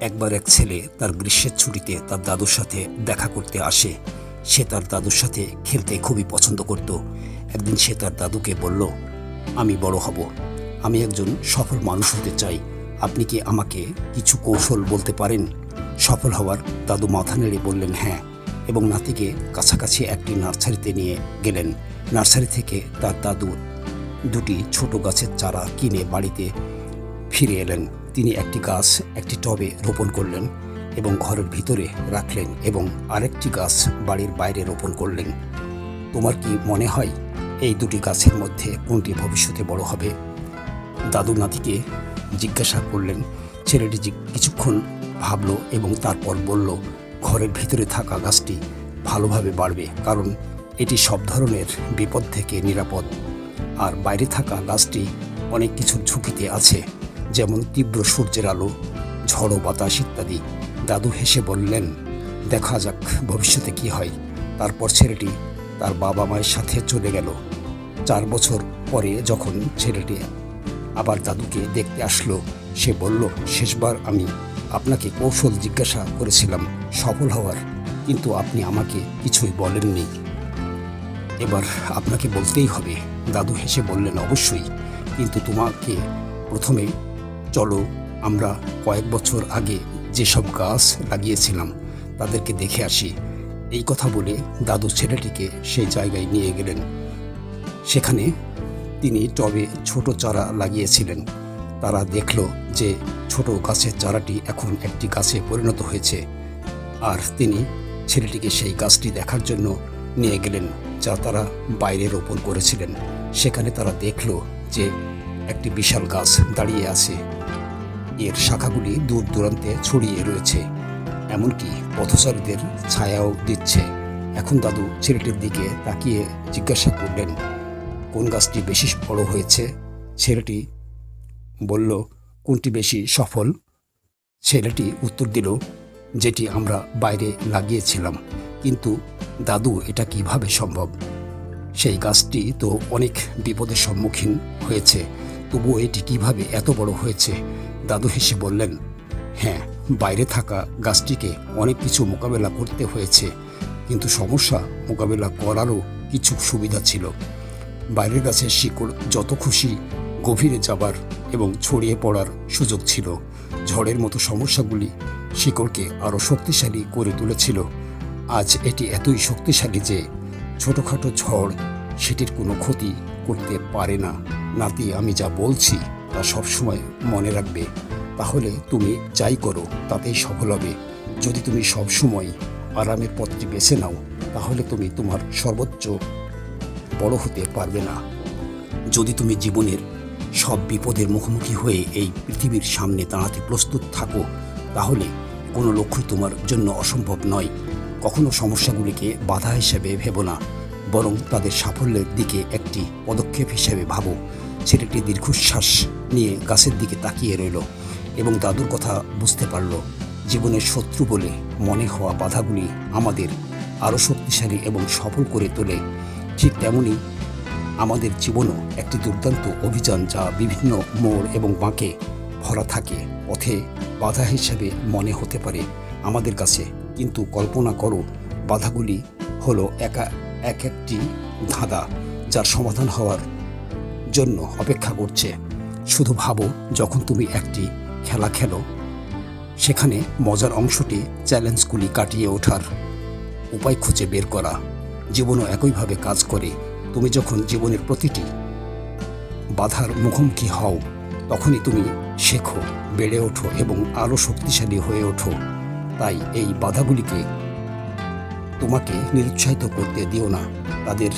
একবার এক ছেলে তার গ্রীষ্মের ছুটিতে তার দাদুর সাথে দেখা করতে আসে। সে তার দাদুর সাথে খেলতে খুবই পছন্দ করত। একদিন সে তার দাদুকে বলল, আমি বড় হব। আমি একজন সফল মানুষ হতে চাই। আপনি কি আমাকে কিছু কৌশল বলতে পারেন? সফল হওয়ার দাদু মাথা নেড়ে বললেন হ্যাঁ। এবং নাতিকে কাছাকাছি একটি নার্সারিতে নিয়ে গেলেন। নার্সারি থেকে তার দাদু দুটি ছোট গাছের চারা কিনে বাড়িতে ফিরে এলেন। তিনি একটি গাছ, একটি টবে রোপণ করলেন এবং ঘরের ভিতরে রাখলেন এবং আরেকটি গাছ বাড়ির বাইরে রোপণ করলেন। তোমার কি মনে হয় এই দুটি গাছের মধ্যে কোনটি ভবিষ্যতে বড় হবে? দাদু নাতিকে জিজ্ঞাসা করলেন। ছেলেটি কিছুক্ষণ ভাবলো এবং তারপর বলল, ঘরের ভিতরে থাকা গাছটি ভালোভাবে বাড়বে, কারণ এটি সব ধরনের বিপদ থেকে নিরাপদ। আর বাইরে থাকা গাছটি অনেক কিছুর ঝুঁকিতে আছে। যেমন তীব্র সূর্যের আলো, ঝড়ো বাতাস ইত্যাদি। দাদু হেসে বললেন, দেখা যাক ভবিষ্যতে কি হয়। তারপর ছেলেটি তার বাবা মায়ের সাথে চলে গেল। চার বছর পরে যখন ছেলেটি আবার দাদুকে দেখতে আসলো, সে বলল, শেষবার আমি আপনাকে কৌশল জিজ্ঞাসা করেছিলাম, সফল হওয়ার, কিন্তু আপনি আমাকে কিছুই বলেননি। এবার আপনাকে বলতেই হবে, দাদু হেসে বললেন, অবশ্যই, কিন্তু তোমাকে প্রথমে চলো, আমরা কয়েক বছর আগে যেসব গাছ লাগিয়েছিলাম, তাদেরকে দেখে আসি। এই কথা বলে দাদু ছেলেটিকে সেই জায়গায় নিয়ে গেলেন। সেখানে তিনি টবে ছোট চারা লাগিয়েছিলেন। তারা দেখল যে ছোট গাছের চারাটি এখন একটি গাছে পরিণত হয়েছে। আর তিনি ছেলেটিকে সেই গাছটি দেখার জন্য নিয়ে গেলেন, যা তারা বাইরে রোপণ করেছিলেন। সেখানে তারা দেখল যে একটি বিশাল গাছ দাঁড়িয়ে আছে। এর শাখাগুলি দূর দূরান্তে ছড়িয়ে রয়েছে, এমনকি পথচারীদের ছায়াও দিচ্ছে। এখন দাদু ছেলেটির দিকে তাকিয়ে জিজ্ঞাসা করলেন, কোন গাছটি বেশি বড় হয়েছে? ছেলেটি বলল, কোনটি বেশি সফল? ছেলেটি উত্তর দিল, যেটি আমরা বাইরে লাগিয়েছিলাম, কিন্তু দাদু, এটা কীভাবে সম্ভব? সেই গাছটি তো অনেক বিপদের সম্মুখীন হয়েছে। তবুও এটি কীভাবে এত বড় হয়েছে? দাদু হেসে বললেন হ্যাঁ বাইরে থাকা গাছটিকে অনেক কিছু মোকাবেলা করতে হয়েছে, কিন্তু সমস্যা মোকাবেলা করারও কিছু সুবিধা ছিল। বাইরের গাছের শিকড় যত খুশি গভীরে যাবার এবং ছড়িয়ে পড়ার সুযোগ ছিল। ঝড়ের মতো সমস্যাগুলি শিকড়কে আরও শক্তিশালী করে তুলেছিল। আজ এটি এতই শক্তিশালী যে ছোটোখাটো ঝড় সেটির কোনো ক্ষতি করতে পারে না। নাতি, আমি যা বলছি তা সবসময় মনে রাখবে। তাহলে তুমি যাই করো, তাতেই সফল হবে। যদি তুমি সবসময় আরামের পথটি বেছে নাও, তাহলে তুমি তোমার সর্বোচ্চ বড় হতে পারবে না। যদি তুমি জীবনের সব বিপদের মুখোমুখি হয়ে এই পৃথিবীর সামনে দাঁড়াতে প্রস্তুত থাকো, তাহলে কোনো লক্ষ্যই তোমার জন্য অসম্ভব নয়। কখনো সমস্যাগুলিকে বাধা হিসেবে ভেবো না, বরং তাদের সাফল্যের দিকে একটি পদক্ষেপ হিসেবে ভাবো। ছেলেটি দীর্ঘশ্বাস নিয়ে গাছের দিকে তাকিয়ে রইল এবং দাদুর কথা বুঝতে পারল, জীবনের শত্রু বলে মনে হওয়া বাধাগুলি আমাদের আরও শক্তিশালী এবং সফল করে তোলে। ঠিক তেমনই আমাদের জীবনও একটি দুর্দান্ত অভিযান যা বিভিন্ন মোড় এবং বাঁকে ভরা থাকে। পথে বাধা হিসেবে মনে হতে পারে আমাদের কাছে, কিন্তু কল্পনা করো, বাধাগুলি হলো একা, এক একটি ধাঁধা যার সমাধান হওয়ার জন্য অপেক্ষা করছে। শুধু ভাবো, যখন তুমি একটি খেলা খেলো, সেখানে মজার অংশটি চ্যালেঞ্জগুলি কাটিয়ে ওঠার উপায় খুঁজে বের করা। জীবনও একইভাবে কাজ করে। তুমি যখন জীবনের প্রতিটি বাধার মুখোমুখি হও, তখনই তুমি শেখো, বেড়ে ওঠো এবং আরও শক্তিশালী হয়ে ওঠো। তাই এই বাধাগুলিকে তোমাকে নিরুৎসাহিত করতে দিও না। তাদের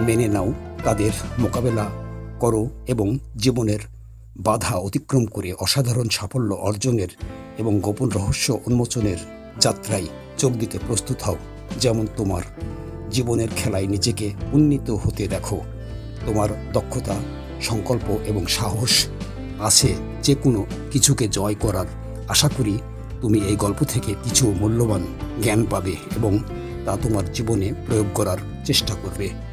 মেনে নাও। তাদের মোকাবেলা করো এবং জীবনের বাধা অতিক্রম করে অসাধারণ সাফল্য অর্জনের এবং গোপন রহস্য উন্মোচনের যাত্রায় যোগ দিতে প্রস্তুত হও। যেমন তোমার জীবনের খেলায় নিজেকে উন্নীত হতে দেখো। তোমার দক্ষতা, সংকল্প এবং সাহস আছে যে কোনো কিছুকে জয় করার। আশা করি তুমি এই গল্প থেকে কিছু মূল্যবান জ্ঞান পাবে এবং তা তোমার জীবনে প্রয়োগ করার চেষ্টা করবে।